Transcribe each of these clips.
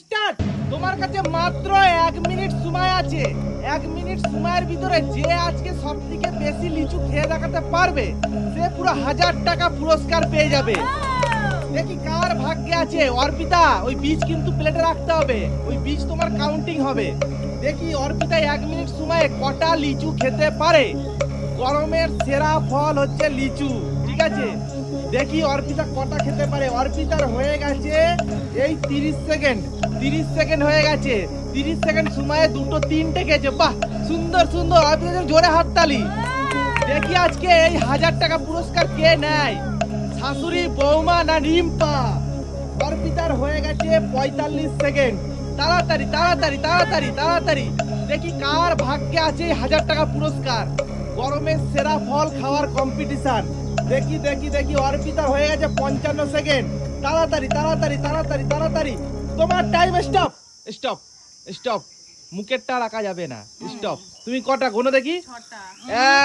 Start. তোমার কাছে মাত্র এক মিনিট সময় আছে। এক মিনিট সময়ের ভিতরে যে আজকে সব থেকে বেশি লিচু খেয়ে দেখাতে পারবে সে পুরো হাজার টাকা পুরস্কার পেয়ে যাবে। দেখি কার ভাগ্যে আছে। অর্পিতা ওই বীজ কিন্তু প্লেটে রাখতে হবে। ওই বীজ তোমার কাউন্টিং হবে। দেখি অর্পিতা এক মিনিট সময়ে কটা লিচু খেতে পারে? গরমের সেরা ফল হচ্ছে লিচু ঠিক আছে? দেখি অর্পিতা কটা খেতে পারে। অর্পিতার হয়ে গেছে এই তিরিশ সেকেন্ড। তিরিশ সেকেন্ড হয়ে গেছে। তিরিশ সেকেন্ড সময়ে দুটো তিনটে খেয়েছে। বাহ, সুন্দর সুন্দর। অর্পিতা জোরে হাততালি। দেখি আজকে এই হাজার টাকা পুরস্কার কে নেয়? শাশুড়ি, বৌমা না রিম্পা? অর্পিতার হয়ে গেছে পঁয়তাল্লিশ সেকেন্ড। তাড়াতাড়ি তাড়াতাড়ি তাড়াতাড়ি তাড়াতাড়ি। দেখি কার ভাগ্যে আছে হাজার টাকা পুরস্কার। গরমের সেরা ফল খাওয়ার কম্পিটিশন দেখি দেখি দেখি অর্পিতার হয়ে গেছে পঞ্চান্ন সেকেন্ড তাড়াতাড়ি তাড়াতাড়ি তাড়াতাড়ি তাড়াতাড়ি। তোমার টাইম স্টপ স্টপ স্টপ মুখেরটা রাখা যাবে না। স্টপ তুমি কটা গোনো দেখি?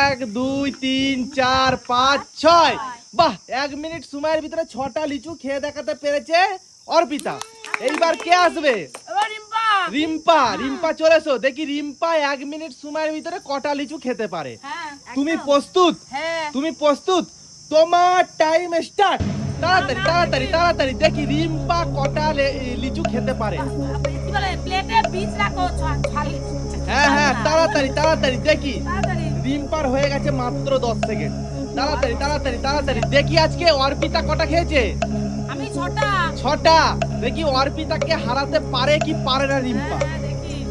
এক দুই তিন চার পাঁচ ছয়। বাহ এক মিনিট সময়ের ভিতরে ছটা লিচু খেয়ে দেখাতে পেরেছে অর্পিতা। এইবার কে আসবে? রিম্পা। রিম্পা চলে দেখি রিম্পা এক মিনিট সময়ের ভিতরে কটা লিচু খেতে পারে। তুমি প্রস্তুত? হ্যাঁ। তুমি প্রস্তুত? তোমার টাইম স্টার্ট তাড়াতাড়ি তাড়াতাড়ি তাড়াতাড়ি দেখি রিম্পা কটা লিচু খেতে পারে। হ্যাঁ হ্যাঁ তাড়াতাড়ি তাড়াতাড়ি দেখি। রিম্পার হয়ে গেছে মাত্র দশ সেকেন্ড তাড়াতাড়ি তাড়াতাড়ি তাড়াতাড়ি দেখি আজকে অর্পিতা কটা খেয়েছে। আমি ছটা। ছটা। দেখি অর্পিতাকে হারাতে পারে কি পারে না রিম্পা।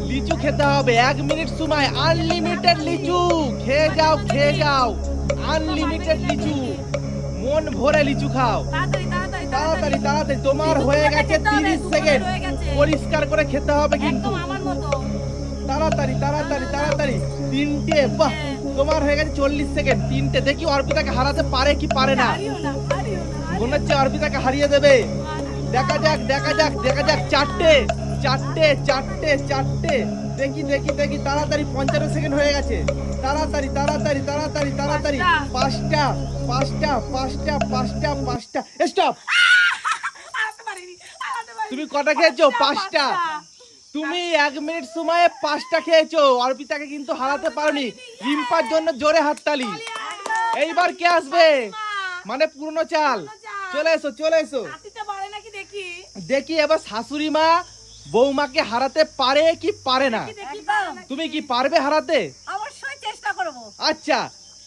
লিচু খেতে হবে। এক মিনিট সময়। আনলিমিটেড লিচু। খেয়ে যাও খেয়ে যাও। আনলিমিটেড লিচু। মন ভরে লিচু খাও। তাড়াতাড়ি তাড়াতাড়ি তোমার হয়ে গেছে তিরিশ সেকেন্ড। পরিষ্কার করে খেতে হবে কিন্তু। তাড়াতাড়ি তাড়াতাড়ি তাড়াতাড়ি। তিনটে বাহ। তোমার হয়ে গেছে চল্লিশ সেকেন্ড। তিনটে। দেখি অর্পিতাকে হারাতে পারে কি পারে না। মনে হচ্ছে অর্পিতাকে হারিয়ে দেবে। দেখা যাক দেখা যাক দেখা যাক। চারটে। চারটে চারটে চারটে। দেখি দেখি দেখি তাড়াতাড়ি পঞ্চান্ন সেকেন্ড হয়ে গেছে। তাড়াতাড়ি তাড়াতাড়ি তাড়াতাড়ি তাড়াতাড়ি। পাঁচটা পাঁচটা পাঁচটা পাঁচটা পাঁচটা। স্টপ তুমি কটা খেয়েছো? পাঁচটা। তুমি এক মিনিট সময়ে পাঁচটা খেয়েছো। অর্পিতাকে কিন্তু হারাতে পারোনি। রিম্পার জন্য জোরে হাততালি। এইবার কে আসবে? মানে পুরনো চাল। চলে এসো চলে এসো। দেখি এবার শাশুড়ি মা বৌমাকে হারাতে পারে কি পারে না? তুমি কি পারবে হারাতে? অবশ্যই চেষ্টা করব। আচ্ছা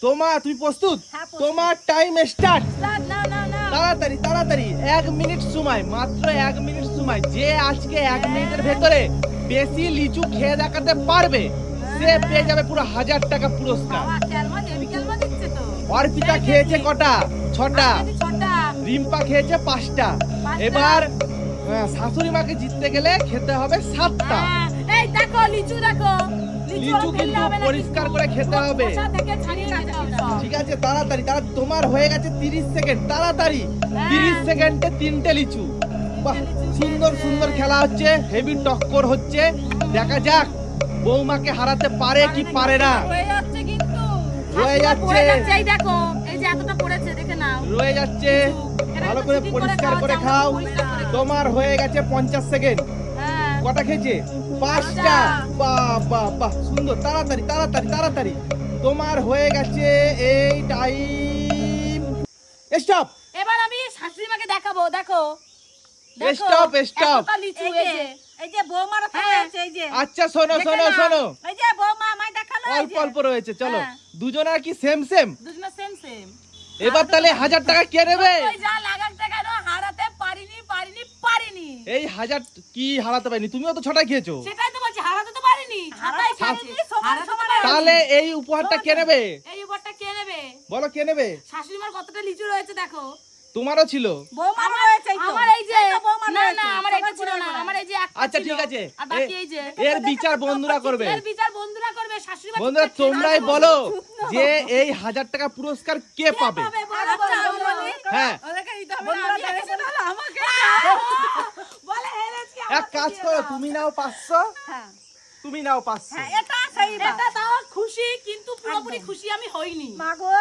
তোমার তুমি প্রস্তুত? হ্যাঁ, তোমার টাইম স্টার্ট তাড়াতাড়ি তাড়াতাড়ি এক মিনিট সময় মাত্র এক মিনিট সময়। যে আজকে এক মিনিটের ভেতরে বেশি লিচু খেয়ে দেখাতে পারবে সে পেয়ে যাবে পুরো হাজার টাকা পুরস্কার। অর্পিতা খেয়েছে কটা? ছটা। রিম্পা খেয়েছে পাঁচটা। এবার শাশুড়ি মাকে জিততে গেলে খেতে হবে সাতটা। হ্যাঁ, এই দেখো লিচু দেখো। লিচু কিন্তু পরিষ্কার করে খেতে হবে। ঠিক আছে তাড়াতাড়ি তাড়া তোমার হয়ে গেছে তিরিশ সেকেন্ড তাড়াতাড়ি। হ্যাঁ। তিরিশ সেকেন্ডে তিনটে লিচু। বাহ সুন্দর সুন্দর খেলা হচ্ছে হেভি টক্কর হচ্ছে। দেখা যাক বৌমাকে হারাতে পারে কি পারে না। রয়ে যাচ্ছে কিন্তু। রয়ে যাচ্ছে। এই দেখো এই যে এতটা রয়ে যাচ্ছে। ভালো করে পরিষ্কার করে খাও। তোমার হয়ে গেছে পঞ্চাশ সেকেন্ড। হ্যাঁ। কটা খেয়েছে? পাঁচটা। বাহ বাহ বাহ সুন্দর। তাড়াতাড়ি তাড়াতাড়ি তাড়াতাড়ি। তোমার হয়ে গেছে এই টাইম স্টপ এবার আমি শাশুড়ি মাকে দেখাবো দেখো. এতটা লিচু এই যে যে এই যে বৌমার হ্যাঁ। আছে এই যে। আচ্ছা শোনো শোনো শোনো। এই যে বৌমা আমায় দেখাল অল্প অল্প রয়েছে চলো। হ্যাঁ। দুজনের কি সেম সেম দুজনে সেম সেম এবার তাহলে হাজার টাকা কে নেবে? হারাতে পারিনি পারিনি পারিনি। এই হাজার কি হারাতে পারিনি? তুমিও তো ছটা খেয়েছো। সেটাই তো বলছি হারাতে তো পারিনি। তাহলে এই উপহারটা কে নেবে? এই উপরটা কে নেবে? বলো কে নেবে? শাশুড়ি মার কতটা লিচু রয়েছে দেখো। তোমারও ছিল? এই আমার এই যে এই তো বৌমার না না আমার এটা ছিল না আমার এই যে আচ্ছা ঠিক আছে। এর বিচার বন্ধুরা করবে। এর বিচার বন্ধুরা করবে শাশুড়ি বন্ধুরা তোমরাই বলো। যে এই হাজার টাকা পুরস্কার কে পাবে? আচ্ছা। হ্যাঁ। হেরেছি, এক কাজ করো তুমি নাও পাঁচশো। হ্যাঁ। তুমি নাও পাঁচশো। হ্যাঁ এটা খুশি কিন্তু পুরোপুরি খুশি আমি হইনি। মাগো।